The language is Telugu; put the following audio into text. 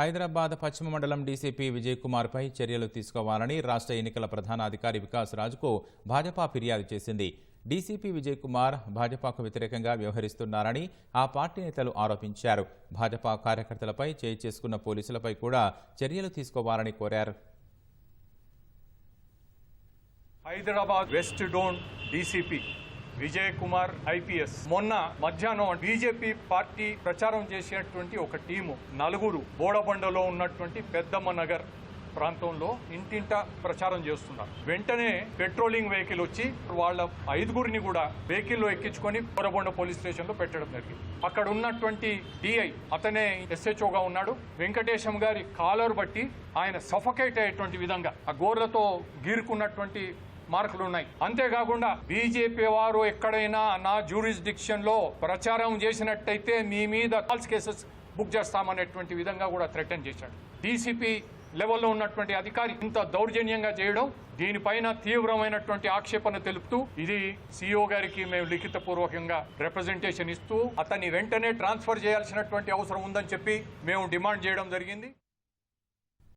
హైదరాబాద్ పశ్చిమ మండలం డీసీపీ విజయ్ కుమార్పై చర్యలు తీసుకోవాలని రాష్ట్ర ఎన్నికల ప్రధాన అధికారి వికాస్ రాజుకు భాజపా ఫిర్యాదు చేసింది. డీసీపీ విజయ్ కుమార్ భాజపాకు వ్యతిరేకంగా వ్యవహరిస్తున్నారని ఆ పార్టీ నేతలు ఆరోపించారు. భాజపా కార్యకర్తలపై చేయి చేసుకున్న పోలీసులపై కూడా చర్యలు తీసుకోవాలని కోరారు. Hyderabad west zone DCP Vijay Kumar IPS. మొన్న మధ్యాహ్నం బీజేపీ పార్టీ ప్రచారం చేసినటువంటి ఒక టీము నలుగురు బోడబండలో ఉన్నటువంటి పెద్దమ్మ నగర్ ప్రాంతంలో ఇంటింట ప్రచారం చేస్తున్నారు. వెంటనే పెట్రోలింగ్ వెహికల్ వచ్చి వాళ్ళ ఐదుగురిని కూడా వెహికల్లో ఎక్కించుకొని బోడబండ పోలీస్ స్టేషన్లో పెట్టడం జరిగింది. అక్కడ ఉన్నటువంటి డిఐ అతనే ఎస్హెచ్ఓగా ఉన్నాడు. వెంకటేశం గారి కాలర్ బట్టి ఆయన సఫకేట్ అయ్యేటువంటి విధంగా ఆ గోర్లతో గీరుకున్నటువంటి మార్కులు ఉన్నాయి. అంతేకాకుండా బీజేపీ వారు ఎక్కడైనా నా జ్యూరిస్డిక్షన్లో ప్రచారం చేసినట్టయితే మీ మీద కాల్స్ కేసెస్ బుక్ చేస్తామనేటువంటి విధంగా కూడా థ్రెటన్ చేశాడు. డీసీపీ లెవెల్లో ఉన్నటువంటి అధికారి ఇంత దౌర్జన్యంగా చేయడం దీనిపైన తీవ్రమైనటువంటి ఆక్షేపణ తెలుపుతూ ఇది సిఇఓ గారికి మేము లిఖితపూర్వకంగా రిప్రజెంటేషన్ ఇస్తూ అతన్ని వెంటనే ట్రాన్స్ఫర్ చేయాల్సినటువంటి అవసరం ఉందని చెప్పి మేము డిమాండ్ చేయడం జరిగింది.